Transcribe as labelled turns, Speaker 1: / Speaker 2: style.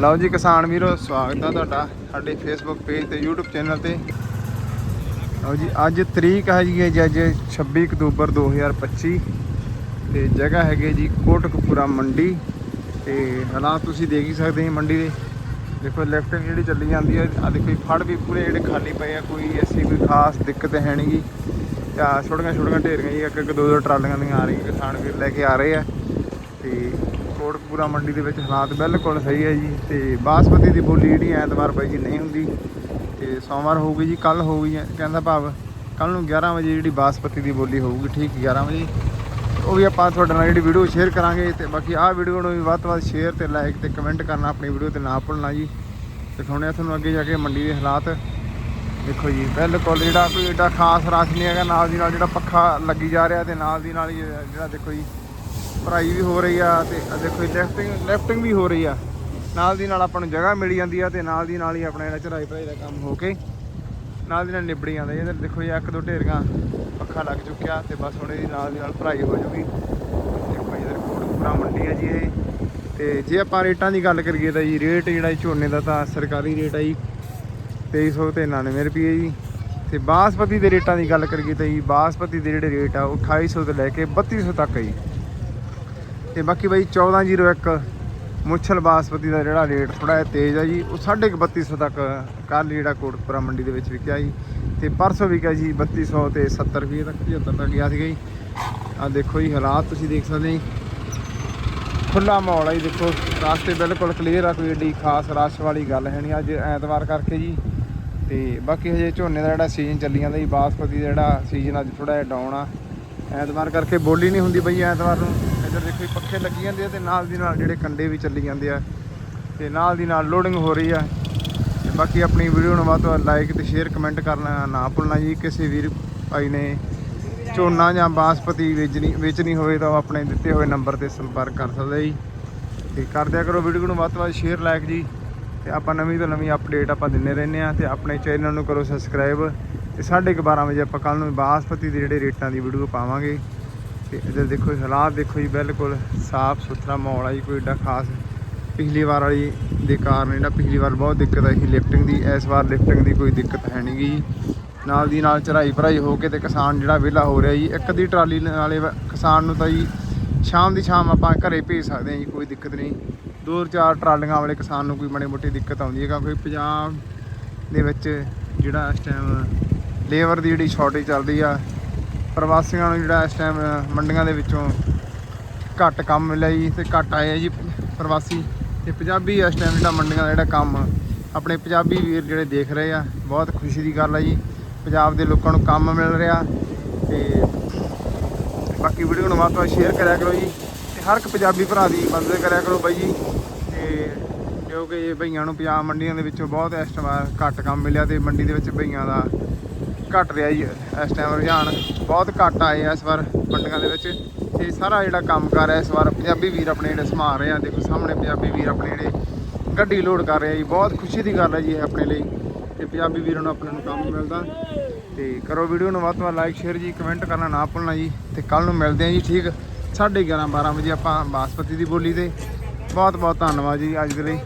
Speaker 1: ਲਓ ਜੀ ਕਿਸਾਨ ਵੀਰੋ, ਸਵਾਗਤ ਆ ਤੁਹਾਡਾ ਸਾਡੇ ਫੇਸਬੁੱਕ ਪੇਜ ਤੇ, YouTube ਚੈਨਲ ਤੇ। ਲਓ ਜੀ, ਅੱਜ ਤਰੀਕ ਹੈਗੀ ਹੈ ਜੀ, ਅੱਜ 26 ਅਕਤੂਬਰ 2025 ਤੇ ਜਗ੍ਹਾ ਹੈਗੀ ਹੈ ਜੀ ਕੋਟਕਪੂਰਾ ਮੰਡੀ। ਤੇ ਹਾਲਾਤ ਤੁਸੀਂ ਦੇਖ ਹੀ ਸਕਦੇ ਹੋ ਮੰਡੀ ਦੇ। ਦੇਖੋ, ਲੈਫਟ ਜਿਹੜੀ ਚੱਲੀ ਜਾਂਦੀ ਹੈ ਆ ਦੇਖੋ ਜੀ, ਫੜ ਵੀ ਪੂਰੇ ਜਿਹੜੇ ਖਾਲੀ ਪਏ ਆ, ਕੋਈ ਐਸੀ ਕੋਈ ਖਾਸ ਦਿੱਕਤ ਹੈ ਨਹੀਂਗੀ ਆ ਛੋਟੀਆਂ ਛੋਟੀਆਂ ਢੇਰੀਆਂ ਜੀ ਇੱਕ ਇੱਕ ਦੋ ਦੋ ਟਰਾਲੀਆਂ ਦੀਆਂ ਆ ਰਹੀਆਂ, ਕਿਸਾਨ ਵੀਰ ਲੈ ਕੇ ਆ ਰਹੇ ਆ। ਤੇ ਕੋਟਕਪੂਰਾ ਮੰਡੀ ਦੇ ਵਿੱਚ ਹਾਲਾਤ ਬਿਲਕੁਲ ਸਹੀ ਹੈ ਜੀ ਤੇ ਬਾਸਮਤੀ ਦੀ ਬੋਲੀ ਜਿਹੜੀ ਐਤਵਾਰ ਬਾਈ ਜੀ ਨਹੀਂ ਹੁੰਦੀ ਤੇ ਸੋਮਵਾਰ ਹੋਊਗੀ ਜੀ ਕੱਲ ਹੋਊਗੀ ਕਹਿੰਦਾ ਭਾਵ ਕੱਲ ਨੂੰ 11 ਵਜੇ ਜਿਹੜੀ ਬਾਸਮਤੀ ਦੀ ਬੋਲੀ ਹੋਊਗੀ, ਠੀਕ 11 ਵਜੇ। ਉਹ ਵੀ ਆਪਾਂ ਤੁਹਾਡੇ ਨਾਲ ਜਿਹੜੀ ਵੀਡੀਓ ਸ਼ੇਅਰ ਕਰਾਂਗੇ ਤੇ ਬਾਕੀ ਆਹ ਵੀਡੀਓ ਨੂੰ ਵੀ ਵੱਧ ਤੋਂ ਵੱਧ ਸ਼ੇਅਰ ਤੇ ਲਾਈਕ ਤੇ ਕਮੈਂਟ ਕਰਨਾ, ਆਪਣੀ ਵੀਡੀਓ ਤੇ ਨਾ ਭੁੱਲਣਾ ਜੀ। ਦਿਖਾਉਣੇ ਆ ਤੁਹਾਨੂੰ ਅੱਗੇ ਜਾ ਕੇ ਮੰਡੀ ਦੇ ਹਾਲਾਤ। ਦੇਖੋ ਜੀ, ਬਿਲਕੁਲ ਜਿਹੜਾ ਕੋਈ ਏਡਾ ਖਾਸ ਰਸ਼ ਨਹੀਂ ਹੈਗਾ, ਨਾਲ ਦੀ ਨਾਲ ਜਿਹੜਾ ਪੱਖਾ ਲੱਗੀ ਜਾ ਰਿਹਾ ਤੇ ਨਾਲ ਦੀ ਨਾਲ ਹੀ ਜਿਹੜਾ ਦੇਖੋ ਜੀ ਭਰਾਈ ਵੀ ਹੋ ਰਹੀ ਆ ਤੇ ਆਹ ਦੇਖੋ ਜੀ ਲਿਫਟਿੰਗ ਲਿਫਟਿੰਗ ਵੀ ਹੋ ਰਹੀ ਆ। ਨਾਲ ਦੀ ਨਾਲ ਆਪਾਂ ਨੂੰ ਜਗ੍ਹਾ ਮਿਲ ਜਾਂਦੀ ਆ ਤੇ ਨਾਲ ਦੀ ਨਾਲ ਹੀ ਆਪਣਾ ਜਿਹੜਾ ਚੜਾਈ ਭਰਾਈ ਦਾ ਕੰਮ ਹੋ ਕੇ ਨਾਲ ਦੀ ਨਾਲ ਨਿਬੜੀ ਜਾਂਦਾ। ਜੀ। ਇੱਧਰ ਦੇਖੋ ਜੀ ਇੱਕ ਦੋ ਢੇਰੀਆਂ ਪੱਖਾ ਲੱਗ ਚੁੱਕਿਆ ਤੇ ਬਸ ਹੁਣ ਇਹਦੀ ਨਾਲ ਦੀ ਨਾਲ ਭਰਾਈ ਹੋ ਜੂਗੀ। ਦੇਖੋ ਜੀ ਇਧਰ ਕੋਟਪੁਰਾ ਮੰਡੀ ਆ ਜੀ ਇਹ। ਤੇ ਜੇ ਆਪਾਂ ਰੇਟਾਂ ਦੀ ਗੱਲ ਕਰੀਏ ਤਾਂ ਜੀ, ਰੇਟ ਜਿਹੜਾ ਝੋਨੇ ਦਾ ਤਾਂ ਸਰਕਾਰੀ ਰੇਟ ਆ ਜੀ 2300 ਤੇ 99 ਰੁਪਏ ਜੀ। ਤੇ ਬਾਸਪਤੀ ਦੇ ਰੇਟਾਂ ਦੀ ਗੱਲ ਕਰੀਏ ਤਾਂ ਜੀ ਬਾਸਪਤੀ ਦੇ ਜਿਹੜੇ ਰੇਟ ਆ, ਉਹ 2800 ਤੋਂ ਲੈ ਕੇ 3200 ਤੱਕ ਆ ਜੀ। ਤੇ ਬਾਕੀ ਬਾਈ 1401 ਮੁੱਛਲ ਬਾਸਪਤੀ ਦਾ ਜਿਹੜਾ ਰੇਟ ਥੋੜਾ ਜਿਹਾ ਤੇਜ਼ ਆ ਜੀ, ਉਹ 3250 ਤੱਕ ਕੱਲ੍ਹ ਜਿਹੜਾ ਕੋਟਪੁਰਾ ਮੰਡੀ ਦੇ ਵਿੱਚ ਵਿਕਿਆ ਜੀ ਤੇ ਪਰਸੋਂ ਵਿਕਿਆ ਜੀ 3200 ਤੇ 70 ਰੁਪਏ ਤੱਕ 75 ਤੱਕ ਗਿਆ ਸੀਗਾ ਜੀ। ਆ ਦੇਖੋ ਜੀ ਹਾਲਾਤ ਤੁਸੀਂ ਦੇਖ ਸਕਦੇ ਜੀ। ਖੁੱਲਾ ਮਾਹੌਲ ਆ ਜੀ ਦੇਖੋ, ਰਾਸਤੇ ਬਿਲਕੁਲ ਕਲੀਅਰ ਆ, ਕੋਈ ਏਡੀ ਖਾਸ ਰਸ਼ ਵਾਲੀ ਗੱਲ ਹੈ ਨਹੀਂ ਅੱਜ ਐਤਵਾਰ ਕਰਕੇ ਜੀ। ਤੇ ਬਾਕੀ ਹਜੇ ਝੋਨੇ ਦਾ ਜਿਹੜਾ ਸੀਜ਼ਨ ਚੱਲੀ ਜਾਂਦਾ ਜੀ, ਬਾਸਪਤੀ ਦਾ ਜਿਹੜਾ ਸੀਜ਼ਨ ਅੱਜ ਥੋੜਾ ਜਿਹਾ ਡਾਊਨ ਆ। ਐਤਵਾਰ ਕਰਕੇ ਬੋਲੀ ਨਹੀਂ ਹੁੰਦੀ ਬਈ ਐਤਵਾਰ ਨੂੰ। ਇੱਧਰ ਦੇਖੋ ਜੀ, ਪੱਖੇ ਲੱਗੀ ਜਾਂਦੇ ਆ ਤੇ ਨਾਲ ਦੀ ਨਾਲ ਜਿਹੜੇ ਕੰਡੇ ਵੀ ਚੱਲੀ ਜਾਂਦੇ ਆ। ਤੇ ਨਾਲ ਦੀ ਨਾਲ ਲੋਡਿੰਗ ਹੋ ਰਹੀ ਆ। ਤੇ ਬਾਕੀ ਆਪਣੀ ਵੀਡੀਓ ਨੂੰ ਵੱਧ ਤੋਂ ਵੱਧ ਲਾਈਕ ਤੇ ਸ਼ੇਅਰ ਕਮੈਂਟ ਕਰਨਾ ਨਾ ਭੁੱਲਣਾ ਜੀ। ਕਿਸੇ ਵੀਰ ਭਾਈ ਨੇ ਝੋਨਾ ਜਾਂ ਬਾਸਪਤੀ ਵੇਚਣੀ ਵੇਚਣੀ ਹੋਵੇ ਤਾਂ ਉਹ ਆਪਣੇ ਦਿੱਤੇ ਹੋਏ ਨੰਬਰ ਤੇ ਸੰਪਰਕ ਕਰ ਸਕਦੇ ਜੀ। ਤੇ ਕਰ ਦਿਆ ਕਰੋ ਵੀਡੀਓ ਨੂੰ ਵੱਧ ਤੋਂ ਵੱਧ ਸ਼ੇਅਰ ਲਾਈਕ ਜੀ। ਤੇ ਆਪਾਂ ਨਵੀਂ ਤੋਂ ਨਵੀਂ ਅਪਡੇਟ ਆਪਾਂ ਦਿੰਦੇ ਰਹਿੰਦੇ ਆ। ਤੇ ਆਪਣੇ ਚੈਨਲ ਨੂੰ ਕਰੋ ਸਬਸਕ੍ਰਾਈਬ ਤੇ 12:30 ਵਜੇ ਆਪਾਂ ਕੱਲ ਨੂੰ ਬਾਸਪਤੀ ਦੇ ਜਿਹੜੇ ਰੇਟਾਂ ਦੀ ਵੀਡੀਓ ਪਾਵਾਂਗੇ। ਤੇ ਇੱਧਰ ਦੇਖੋ ਜੀ, ਹਾਲਾਤ ਦੇਖੋ ਜੀ, ਬਿਲਕੁਲ ਸਾਫ਼ ਸੁਥਰਾ ਮਾਹੌਲ ਆ ਜੀ, ਕੋਈ ਏਡਾ ਖਾਸ ਪਿਛਲੀ ਵਾਰ ਵਾਲੀ ਦੇ ਕਾਰਨ ਜਿਹੜਾ ਪਿਛਲੀ ਵਾਰ ਬਹੁਤ ਦਿੱਕਤ ਆਈ ਸੀ ਲਿਫਟਿੰਗ ਦੀ, ਇਸ ਵਾਰ ਲਿਫਟਿੰਗ ਦੀ ਕੋਈ ਦਿੱਕਤ ਹੈ ਨਹੀਂ ਗੀ। ਨਾਲ ਦੀ ਨਾਲ ਚੜਾਈ ਭਰਾਈ ਹੋ ਕੇ ਤੇ ਕਿਸਾਨ ਜਿਹੜਾ ਵਿਹਲਾ ਹੋ ਰਿਹਾ ਜੀ, ਇੱਕ ਦੀ ਟਰਾਲੀ ਨਾਲੇ ਵ- ਕਿਸਾਨ ਨੂੰ ਤਾਂ ਜੀ ਸ਼ਾਮ ਦੀ ਸ਼ਾਮ ਆਪਾਂ ਘਰੇ ਭੇਜ ਸਕਦੇ ਹਾਂ ਜੀ, ਕੋਈ ਦਿੱਕਤ ਨਹੀਂ। ਦੋ ਚਾਰ ਟਰਾਲੀਆਂ ਵਾਲੇ ਕਿਸਾਨ ਨੂੰ ਕੋਈ ਮਾੜੀ ਮੋਟੀ ਦਿੱਕਤ ਆਉਂਦੀ ਹੈ ਕਿਉਂਕਿ ਪੰਜਾਬ ਦੇ ਵਿੱਚ ਜਿਹੜਾ ਇਸ ਟਾਈਮ ਲੇਬਰ ਦੀ ਜਿਹੜੀ ਸ਼ਾਰਟੇਜ ਚੱਲਦੀ ਆ ਪ੍ਰਵਾਸੀਆਂ ਨੂੰ ਜਿਹੜਾ ਇਸ ਟਾਈਮ ਮੰਡੀਆਂ ਦੇ ਵਿੱਚੋਂ ਘੱਟ ਕੰਮ ਮਿਲਿਆ ਜੀ ਤੇ ਘੱਟ ਆਏ ਜੀ ਪ੍ਰਵਾਸੀ। ਤੇ ਪੰਜਾਬੀ ਇਸ ਟਾਈਮ ਜਿਹੜਾ ਮੰਡੀਆਂ ਦਾ ਜਿਹੜਾ ਕੰਮ ਆਪਣੇ ਪੰਜਾਬੀ ਵੀਰ ਜਿਹੜੇ ਦੇਖ ਰਹੇ ਆ, ਬਹੁਤ ਖੁਸ਼ੀ ਦੀ ਗੱਲ ਆ ਜੀ। ਪੰਜਾਬ ਦੇ ਲੋਕਾਂ ਨੂੰ ਕੰਮ ਮਿਲ ਰਿਹਾ ਤੇ ਬਾਕੀ ਵੀਡੀਓ ਨੂੰ ਵੱਧ ਤੋਂ ਵੱਧ ਸ਼ੇਅਰ ਕਰਿਆ ਕਰੋ ਜੀ। ਤੇ ਹਰ ਇੱਕ ਪੰਜਾਬੀ ਭਰਾ ਦੀ ਮਦਦ ਕਰਿਆ ਕਰੋ ਬਾਈ ਜੀ। ਤੇ ਕਿਉਂਕਿ ਇਹ ਭਈਆਂ ਨੂੰ ਪੰਜਾਬ ਮੰਡੀਆਂ ਦੇ ਵਿੱਚੋਂ ਬਹੁਤ ਇਸ ਟਾਈਮ ਘੱਟ ਕੰਮ ਮਿਲਿਆ ਤੇ ਮੰਡੀ ਦੇ ਵਿੱਚ ਭਈਆਂ ਦਾ ਘਟ ਰਿਹਾ ਜੀ ਇਸ ਟਾਈਮ ਰੁਝਾਨ ਬਹੁਤ ਘੱਟ ਆਏ ਆ ਇਸ ਵਾਰ ਮੰਡੀਆਂ ਦੇ ਵਿੱਚ। ਤੇ ਸਾਰਾ ਜਿਹੜਾ ਕੰਮ ਕਰ ਰਿਹਾ ਇਸ ਵਾਰ ਪੰਜਾਬੀ ਵੀਰ ਆਪਣੇ ਜਿਹੜੇ ਸੰਭਾਲ ਰਹੇ ਆ, ਦੇਖੋ ਸਾਹਮਣੇ ਪੰਜਾਬੀ ਵੀਰ ਆਪਣੇ ਜਿਹੜੇ ਗੱਡੀ ਲੋਡ ਕਰ ਰਹੇ ਆ ਜੀ, ਬਹੁਤ ਖੁਸ਼ੀ ਦੀ ਗੱਲ ਹੈ ਜੀ ਇਹ ਆਪਣੇ ਲਈ। ਤੇ ਪੰਜਾਬੀ ਵੀਰਾਂ ਨੂੰ ਆਪਣੇ ਨੂੰ ਕੰਮ ਮਿਲਦਾ। ਤੇ ਕਰੋ ਵੀਡੀਓ ਨੂੰ ਵੱਧ ਤੋਂ ਵੱਧ ਲਾਈਕ ਸ਼ੇਅਰ ਜੀ ਕਮੈਂਟ ਕਰਨਾ ਨਾ ਭੁੱਲਣਾ ਜੀ। ਤੇ ਕੱਲ ਨੂੰ ਮਿਲਦੇ ਆ ਜੀ ਠੀਕ 11:30 12 ਵਜੇ ਆਪਾਂ ਬਾਸਪਤੀ ਦੀ ਬੋਲੀ ਤੇ। ਬਹੁਤ ਬਹੁਤ ਧੰਨਵਾਦ ਜੀ ਅੱਜ ਦੇ ਲਈ।